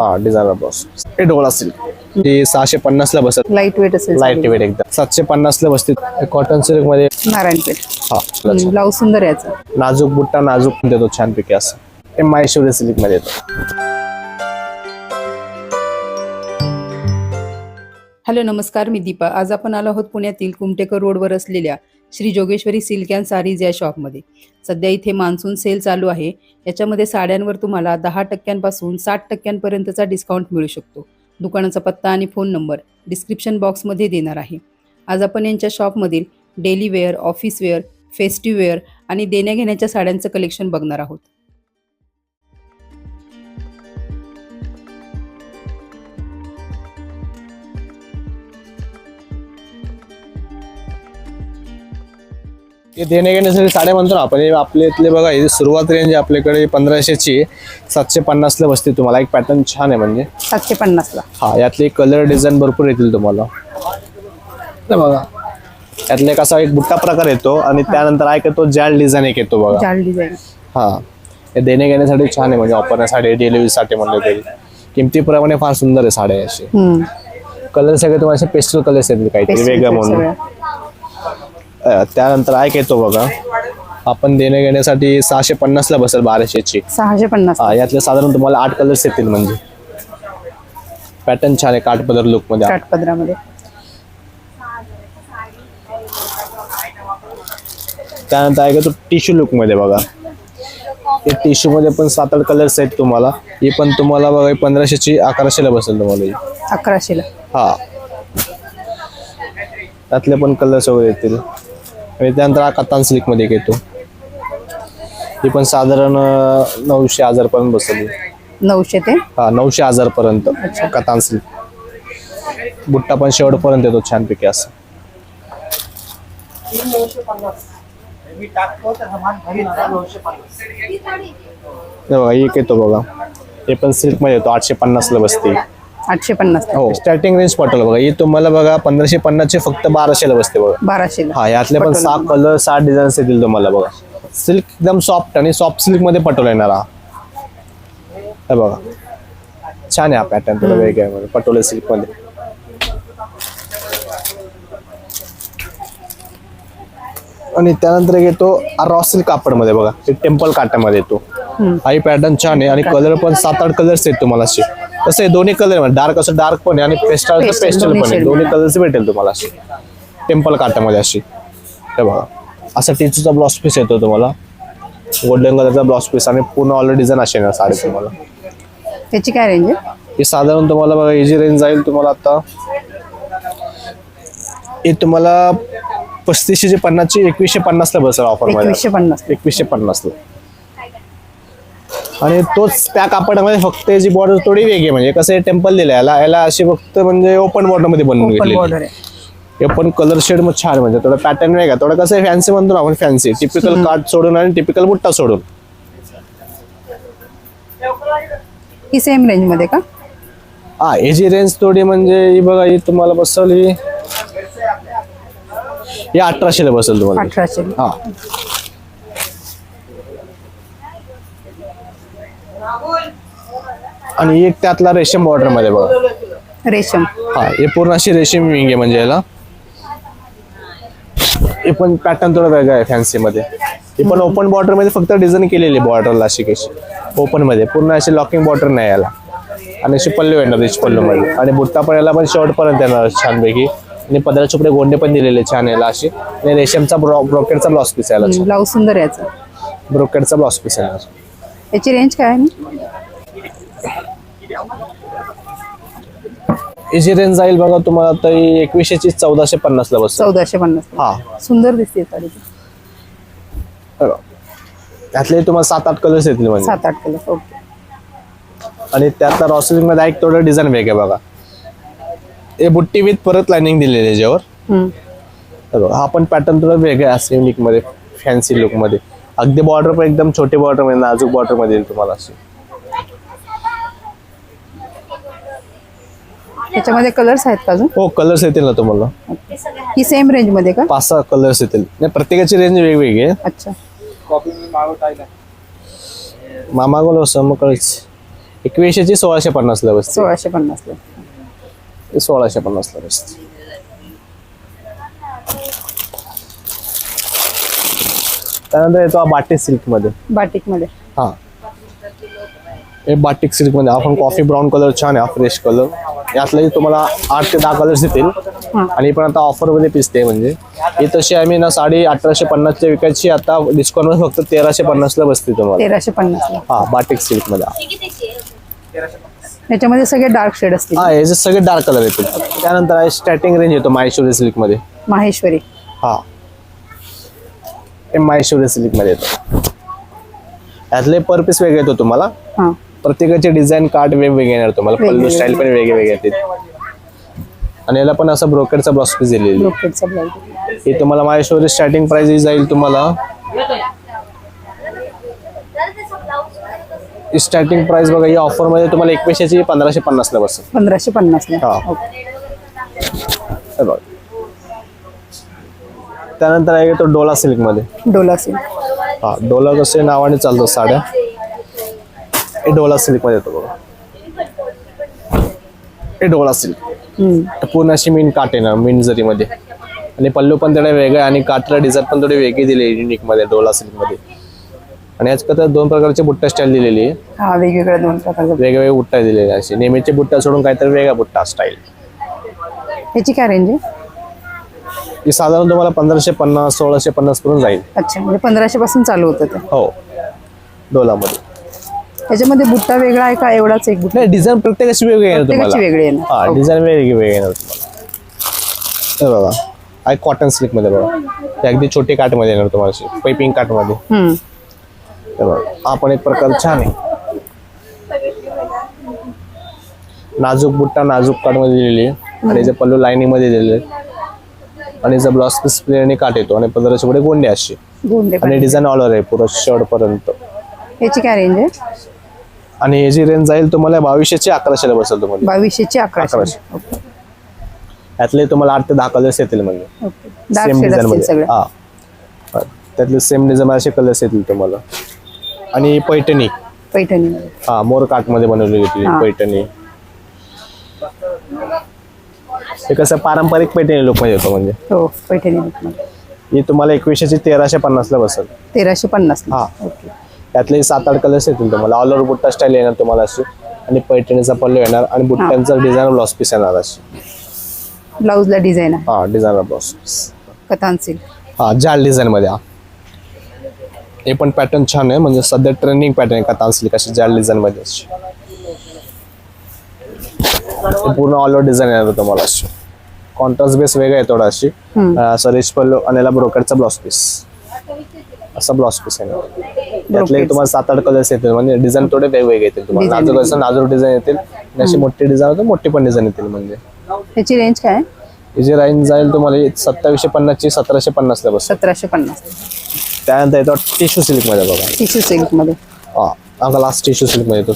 हा designer blouse हे डोळा सिल्क ही सहाशे पन्नास ला बसत. लाइट वेट असेल लाइट वेट एकदम. सातशे पन्नास ला बसते कॉटन सिल्कमध्ये नारायणपेठ. हा ब्लाऊज सुंदर आहे याचा. नाजूक बुट्टा नाजूक देतो छानपैकी असं. हे माहेश्वरी सिल्कमध्ये येतो. हॅलो नमस्कार मी दीपा. आज आपण आलो आहोत पुण्यातील कुमटेकर रोडवर असलेल्या Shri Jogeshwari silk and sarees या शॉपमध्ये. सध्या इथे मान्सून सेल चालू आहे. याच्यामध्ये साड्यांवर तुम्हाला दहा टक्क्यांपासून साठ टक्क्यांपर्यंतचा डिस्काउंट मिळू शकतो. दुकानाचा पत्ता आणि फोन नंबर डिस्क्रिप्शन बॉक्समध्ये देणार आहे. आज आपण यांच्या शॉपमधील daily wear office wear festive wear आणि देण्याघेण्याच्या साड्यांचं कलेक्शन बघणार आहोत. हे देणे घेण्यासाठी साडे म्हणतो ना आपण आपल्या इथले बघा हे सुरुवात रेंज आपल्याकडे पंधराशेची सातशे पन्नासला बसते तुम्हाला. एक पॅटर्न छान आहे म्हणजे. सातशे पन्नासला. हा यातले कलर डिझाईन भरपूर येतील तुम्हाला. बघा. यातले कसा एक बुट्टा प्रकार येतो आणि त्यानंतर आहे का तो जॅल डिझाईन एक येतो बघा. जाल डिझाईन हा. हे देणे घेण्यासाठी छान आहे म्हणजे वापरण्यासाठी डेली साठी म्हणलं तरी. किमतीप्रमाणे फार सुंदर आहे साड्या असे कलर सगळे तुम्हाला असे पेस्टल कलर्स येतील काहीतरी वेगळं म्हणून. त्यानंतर ऐक येतो बघा. आपण देणे घेण्यासाठी सहाशे पन्नास ला बसेल बाराशेची सहाशे पन्नास. हा यातले साधारण तुम्हाला आठ कलर्स येतील म्हणजे. पॅटर्न छान आहे काठपदर लुकमध्ये काठपदरामध्ये त्यानंतर आहे का तो टिश्यू लुकमध्ये बघा. हे टिश्यू मध्ये पण सात आठ कलर्स आहेत तुम्हाला. ही पण तुम्हाला बघा पंधराशेची अकराशेला बसेल तुम्हाला ही. अकराशेला. हा. त्यातले पण कलर्स वगैरे येतील. आणि त्यानंतर हा कतान सिल्कमध्ये एक येतो. ही पण साधारण नऊशे हजार पर्यंत बसेल. नऊशे ते? हा नऊशे हजार पर्यंत कतान सिल्क. बुट्टा पण शेवट पर्यंत येतो छानपैकी असं. हे बघा एक येतो बघा. हे पण सिल्कमध्ये येतो आठशे पन्नास ला बसते. आठशे पन्नास. हो. स्टार्टिंग रेंज पटल बघा. ही तुम्हाला बघा पंधराशे पन्नासचे फक्त बाराशेला बसते बघा. बाराशेला. हा यातले पण सहा कलर सहा डिझाईन्स येतील तुम्हाला बघा. सिल्क एकदम सॉफ्ट आणि सॉफ्ट सिल्कमध्ये पटोला येणार हा. हे बघा. छान आहे हा पॅटर्न तुला वेगळा आहे म्हणजे पटोले सिल्कमध्ये. आणि त्यानंतर येतो रॉ सिल्क कापडमध्ये बघा. टेम्पल काटामध्ये येतो. हाही पॅटर्न छान आहे. आणि कलर पण सात आठ कलर्स आहेत तुम्हाला असे. कसं आहे दोन्ही कलर डार्क असं डार्क पण आहे आणि पेस्टल Pastel, पेस्टल पण आहे. दोन्ही कलर्स भेटेल तुम्हाला असे. टेम्पल काटामध्ये अशी. हे बघा. असा टिचूचा ब्लाउज पीस येतो तुम्हाला. गोल्डन कलरचा ब्लाउज पीस आणि पूर्ण ऑलरेडी डिझाईन असे ना साडी तुम्हाला. त्याची काय रेंज आहे? हे साधारण तुम्हाला बघा ही जी रेंज जाईल तुम्हाला आता. हे तुम्हाला पस्तीसशे पन्नासची एकवीसशे पन्नासला बसेल ऑफरमध्ये. एकवीसशे पन्नास. एकवीसशे पन्नासला. आणि तोच त्या कापडामध्ये फक्त याची बॉर्डर थोडी वेगळी. म्हणजे कसं टेम्पल दिलं याला याला अशी फक्त म्हणजे ओपन बॉर्डरमध्ये बनवून आहे. हे पण कलर शेड मग छान म्हणजे थोडं पॅटर्न वेगळा. थोडं कसं फॅन्सी म्हणतो ना आपण फॅन्सी टिपिकल कार्ड सोडून आणि टिपिकल बुट्टा सोडून. ही सेम रेंजमध्ये का? हा याची रेंज थोडी म्हणजे ही बघा ही तुम्हाला बसवली. ही अठराशेला बसेल तुम्हाला. अठराशे हा. आणि एक त्यातला रेशीम बॉर्डरमध्ये बघा. रेशम. हा हे पूर्ण अशी रेशीम विंग आहे म्हणजे याला. हे पण पॅटर्न थोडं वेगळं आहे फॅन्सी मध्ये. हे पण ओपन बॉर्डरमध्ये फक्त डिझाईन केलेली बॉर्डरला अशी कशी. ओपनमध्ये. पूर्ण अशी लॉकिंग बॉर्डर नाही याला. आणि अशी पल्लू येणार रिच पल्लू मध्ये. आणि बुट्टा पण याला पण शॉर्ट पर्यंत येणार छानपैकी. आणि पदरा चुपडे गोंडे पण दिलेले छान याला अशी. आणि रेशमचा ब्रॉ ब्रोकेडचा ब्लाउज पीस याला ब्लाऊज सुंदर याचा. ब्रोकेडचा ब्लाउज पीस येणार याची रेंज काय आहे? याची रेंज जाईल बघा तुम्हाला ही एकवीसशेची चौदाशे पन्नासला बस. चौदाशे पन्नास. हा. सुंदर दिसते साडी. ती. बघा. त्यातले तुम्हाला सात आठ कलर्स येतील म्हणजे. सात आठ कलर ओके. आणि त्यातला रॉसलिंगमध्ये एक थोडं डिझाईन वेगळं बघा. हे बुट्टी विथ परत लाइनिंग दिलेली आहे याच्यावर. हम्म. हे बघा, हा पण पॅटर्न थोडा वेगळा आहे युनिकमध्ये फॅन्सी लुकमध्ये. अगदी बॉर्डर पण एकदम छोटे बॉर्डरमध्ये नाजूक बॉर्डरमध्ये येईल तुम्हाला अशी. त्याच्यामध्ये कलर्स आहेत का अजून? हो कलर्स येतील ना तुम्हाला. ही सेम रेंजमध्ये का? पाच सहा कलर्स येतील. नाही प्रत्येकाची रेंज वेगवेगळी आहे. अच्छा. मामा गोल समकळच एकवीसशेची सोळाशे पन्नासला बसते. सोळाशे पन्नासला ही सोळाशे पन्नासला बसते. त्यानंतर येतो बाटिक सिल्कमध्ये बाटिकमध्ये हा. हे बाटिक सिल्कमध्ये आपण कॉफी ब्राऊन कलर छान आहे फ्रेश कलर. यातलाही तुम्हाला आठ ते दहा कलर्स येतील. आणि पण आता ऑफरमध्ये पिसते म्हणजे. ही तशी आम्ही ना साडी अठराशे पन्नासची विकायची आता डिस्काउंटमध्ये फक्त तेराशे पन्नासला बसते तुम्हाला. तेराशे पन्नासला. हा बाटिक सिल्कमध्ये याच्यामध्ये सगळे डार्क शेड असतील. हा याचे सगळे डार्क कलर येतील. त्यानंतर स्टार्टिंग रेंज येतो माहेश्वरी सिल्कमध्ये माहेश्वरी. हा. हे माहेश्वरी सिल्कमध्ये येतो. यातले पर पीस वेगळे येतो तुम्हाला. हा. प्रत्येकाचे डिझाईन कार्ड वेगवेगळे येणार तुम्हाला. पल्लू. स्टाईल पण वेगळे वेगळे येतील आणि याला पण असं ब्रोकेडचा ब्लाउज पीस दिलेली. ब्लाउज हे तुम्हाला माहेश्वरी स्टार्टिंग प्राइस जाईल तुम्हाला. स्टार्टिंग प्राइस बघा या ऑफरमध्ये तुम्हाला एकवीसशेची पंधराशे पन्नासला बसेल. पंधराशे पन्नासला हा. ओके. हे बघा. त्यानंतर आहे तो डोला सिल्कमध्ये डोला सिल्क. हा डोला कसे नावाने चालतो साड्या हे डोला सिल्कमध्ये येतो बघा. हे डोला सिल्क. पूर्ण अशी मीन काट येणार मीन जरीमध्ये. आणि पल्लू पण थोडा वेगळा आणि काठला डिझाईन पण थोडी वेगळी दिली युनिकमध्ये डोला सिल्कमध्ये आणि याच तर दोन प्रकारचे बुट्टा स्टाईल दिलेली आहे. हा वेगवेगळ्या दोन प्रकारचा वेगवेगळे बुट्टा दिलेले असे नेहमीचे बुट्टा सोडून काहीतरी वेगळा बुट्टा स्टाईल याची काय रेंज आहे? ही साधारण तुम्हाला पंधराशे पन्नास सोळाशे पन्नास पर्यंत जाईल. अच्छा म्हणजे पंधराशे पासून चालू होतं ते. हो. डोलामध्ये. याच्यामध्ये बुट्टा वेगळा आहे का? एवढाच एक बुट्टा? नाही डिझाईन प्रत्येकाची वेगळी येणार प्रत्येकाची तुम्हाला. वेगळी हा डिझाईन वेगळी वेगळी येणार तुम्हाला. हे बघा. आहे कॉटन सिल्कमध्ये बघा. हे अगदी छोटे काठमध्ये येणार तुम्हाला अशी पायपिंग काठमध्ये हम्म. हे बघा. हा पण एक प्रकार छान आहे. नाजूक बुट्टा नाजूक काठमध्ये दिलेली आहे. आणि याचे पल्लू लाईनिंगमध्ये दिलेले. आणि याचा ब्लाउज पीस प्लेन आणि काठ येतो आणि पंधराशे पुढे गोंडे अशी गोंडे आणि डिझाईन ऑलर आहे पुरं शर्ट पर्यंत याची काय रेंज आहे? आणि याची रेंज जाईल तुम्हाला बावीसशे अकराशेला बसेल तुम्हाला. बावीसशेची अकराशे. अकराशे. ओके. यातले तुम्हाला आठ ते दहा कलर्स येतील म्हणजे. सेम डिझाईन मध्ये. हा. त्यातले सेम डिझाईन असे कलर्स येतील तुम्हाला. आणि पैठणी. पैठणीमध्ये हा मोर काठमध्ये बनवली होती. पैठणी. हे कसं पारंपरिक पैठणी लोक मध्ये येतो म्हणजे. हो पैठणी ही तुम्हाला एकवीसशे तेराशे पन्नासला बसेल. तेराशे पन्नास. हा. ओके. त्यातले सात आठ कलर्स येतील तुम्हाला. ऑल ओव्हर बुट्टा स्टाईल येणार तुम्हाला अशी. आणि पैठणीचा पल्लू येणार. आणि बुट्ट्यांचा डिझाईन ब्लाउज पीस येणार अशी. ब्लाऊजला डिझाईन आहे. हा designer blouse piece Katan silk हा जाल डिझाईन मध्ये हा. हे पण पॅटर्न छान आहे. म्हणजे सध्या ट्रेंडिंग पॅटर्न आहे कथान सिल्क अशी जाल डिझाईन मध्ये अशी. पूर्ण ऑल ओव्हर डिझाईन येणार तुम्हाला अशी कॉन्ट्रास्ट बेस वेगळा आहे थोडा अशी. असं रिच पल्लू आणि याला ब्रोकेटचा ब्लाउज पीस असा ब्लाउज पीस आहे त्यातले. तुम्हाला सात आठ कलर्स येतील. म्हणजे डिझाईन थोडे वेगवेगळे येतील तुम्हाला. नाजूक असं नाजूक डिझाईन येतील. आणि अशी मोठी डिझाईन होते मोठी पण डिझाईन येतील म्हणजे. याची रेंज काय? ही जी रेंज जाईल तुम्हाला सत्तावीसशे पन्नासची सतराशे पन्नासला बस सतराशे पन्नास. त्यानंतर येतो टिश्यू सिल्कमध्ये बघा. टिश्यू सिल्कमध्ये. हा लास्ट टिश्यू सिल्कमध्ये येतो.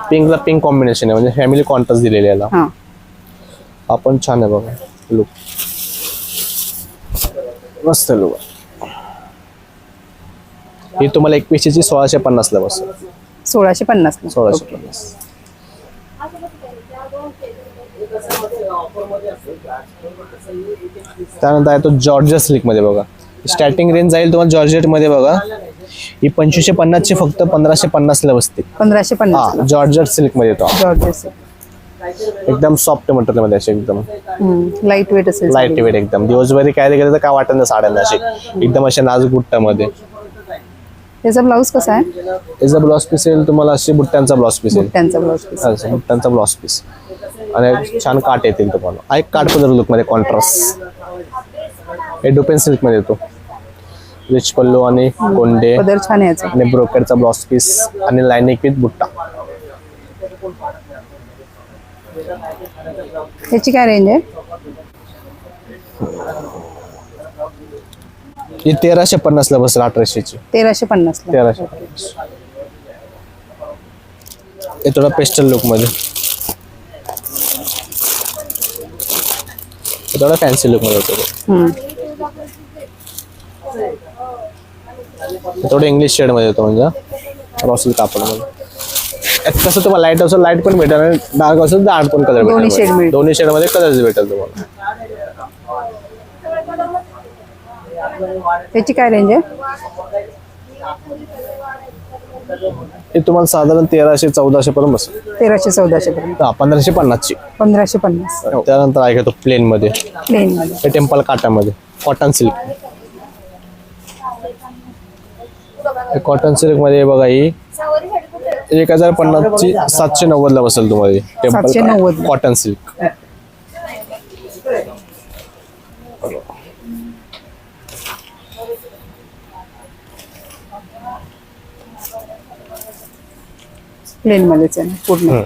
पिंकला पिंक कॉम्बिनेशन आहे म्हणजे फॅमिली कॉन्ट्रास्ट दिलेली याला. हा. हा पण छान आहे बघा लुक मस्त लुक ही तुम्हाला एकवीसशेची सोळाशे पन्नासला बसेल सोळाशे पन्नास सोळाशे पन्नास. त्यानंतर आहे तो जॉर्जेट सिल्कमध्ये बघा. स्टार्टिंग रेंज जाईल तुम्हाला जॉर्जेटमध्ये बघा. ही पंचवीसशे पन्नासची फक्त पंधराशे पन्नासला बसते. पंधराशे पन्नास हा जॉर्जेट सिल्कमध्ये येतो जॉर्जेस एकदम सॉफ्ट मटेरियलमध्ये असे एकदम. लाइट वेट असेल लाइट वेट एकदम. दिवसभरी काय केलं तर काय वाटत नाही साड्यांना अशी. एकदम अशा नाजूक बुट्ट्यामध्ये त्याचा ब्लाऊज कसा आहे? याचा ब्लाउज पीस येईल तुम्हाला अशी बुट्ट्यांचा ब्लाउज पीस येईल. त्यांचा ब्लाऊज पीस असं बुट्ट्यांचा ब्लाउज पीस आणि छान काट येतील तुम्हाला. हा एक काठ पदर लुकमध्ये कॉन्ट्रास्ट हे डुपेन सिल्कमध्ये येतो. रिच पल्लू आणि कोंडे पदर छान आहे याचा. आणि ब्रोकेडचा ब्लाउज पीस आणि लाईनिंग विथ बुट्टा. त्याची काय रेंज आहे? ही तेराशे पन्नासला बसेल अठराशेची. तेराशे पन्नास तेराशे पन्नास. हे थोडा पेस्टल लुकमध्ये. हे थोडा फॅन्सी लुकमध्ये येतो हे थोडं इंग्लिश शेडमध्ये येतो म्हणजे. रॉसल कापड यात कसं तुम्हाला लाइट असेल लाइट पण भेटेल आणि डार्क असेल डार्क पण कलर दोन्ही shade मिळतील. दोन्ही शेडमध्ये कलर भेटेल तुम्हाला. त्याची काय रेंज आहे? हे तुम्हाला साधारण तेराशे चौदाशे पर्यंत बसेल. तेराशे चौदाशे पर्यंत. हा पंधराशे पन्नासची. पंधराशे पन्नास. त्यानंतर आहे का तो प्लेन मध्ये. प्लेन मध्ये. टेम्पल काटामध्ये कॉटन सिल्क कॉटन सिल्कमध्ये बघा ही एक हजार पन्नासची सातशे नव्वदला बसेल तुम्हाला टेम्पल. कॉटन सिल्क प्लेन मध्येच आहे पूर्ण.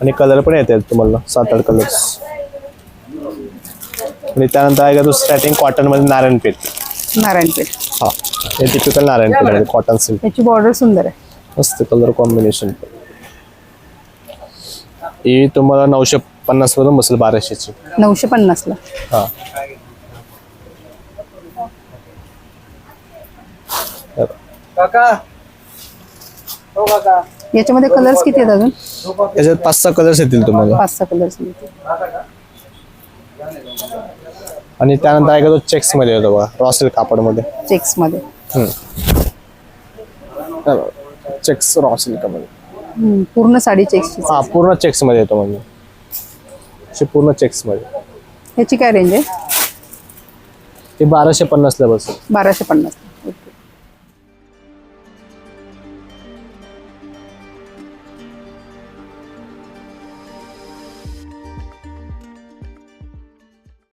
आणि कलर पण येतात तुम्हाला सात आठ कलर्स आणि त्यानंतर आहे का तो स्टार्टिंग कॉटनमध्ये नारायणपेठ नारायणपेठ हा हे टिपिकल नारायणपेठमध्ये कॉटन सिल्क त्याची बॉर्डर सुंदर आहे. मस्त कलर कॉम्बिनेशन ही तुम्हाला नऊशे पन्नास पर्यंत बसेल बाराशेची. नऊशे पन्नासला हा. याच्यामध्ये कलर्स किती आहेत अजून? याच्यात पाच सहा कलर्स येतील तुम्हाला. पाच सहा कलर्स आणि त्यानंतर आहे का तो चेक्समध्ये येतो बघा रॉ सिल्क कापडमध्ये चेक्समध्ये. चेक्स रॉ सिल्कमध्ये? पूर्ण साडी चेक्सची हा पूर्ण चेक्समध्ये येतो म्हणजे. असे पूर्ण चेक्समध्ये. याची काय रेंज आहे? ते बाराशे पन्नासला बसेल बाराशे पन्नास.